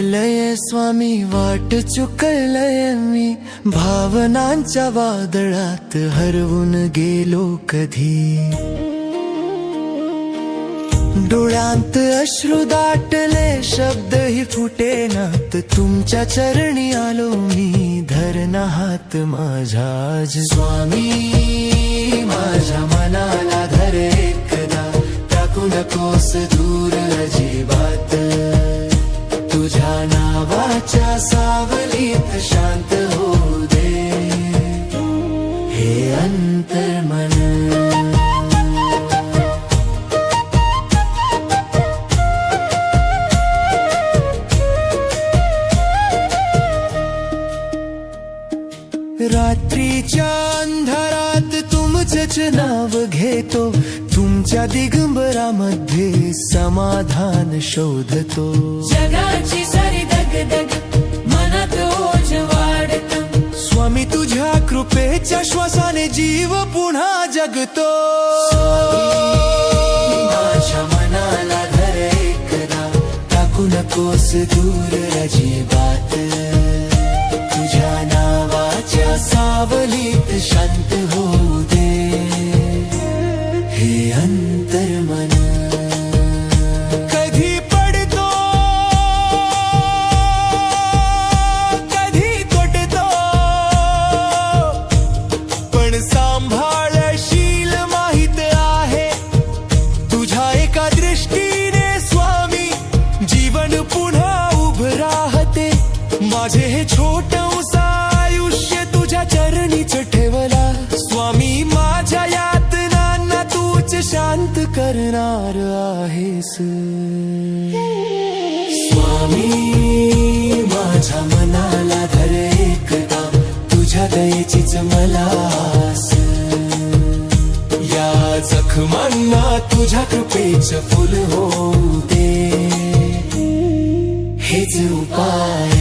स्वामी वाट चुकलय मी. भावनांच्या वादळात हरवून गेलो कधी. डोळ्यांत अश्रू दाटले शब्दही फुटेनात तुमच्या चरणी आलो मी धरना हात माझा स्वामी माझ्या मनाला धर एकदा. टाकू नकोस तू रात्रीच्या अंधारात तुमचंच नाव घेतो तुमच्या दिगंबरामध्ये समाधान शोधतो। जगाची कृपेच्या श्वासाने जीव पुन्हा जगतो. माझ्या मनाला धर एकदा. टाकू नकोस दूर अजिबात. तुझ्या चरणीच ठेवला. स्वामी माझ्या यातनांना तूच शांत करणार आहेस. स्वामी माझ्या मनाला धर एकदा. तुझ्या दयेचीच मला या जखमांना तुझ्या कृपेच फुल होऊ दे. हेच उपाय.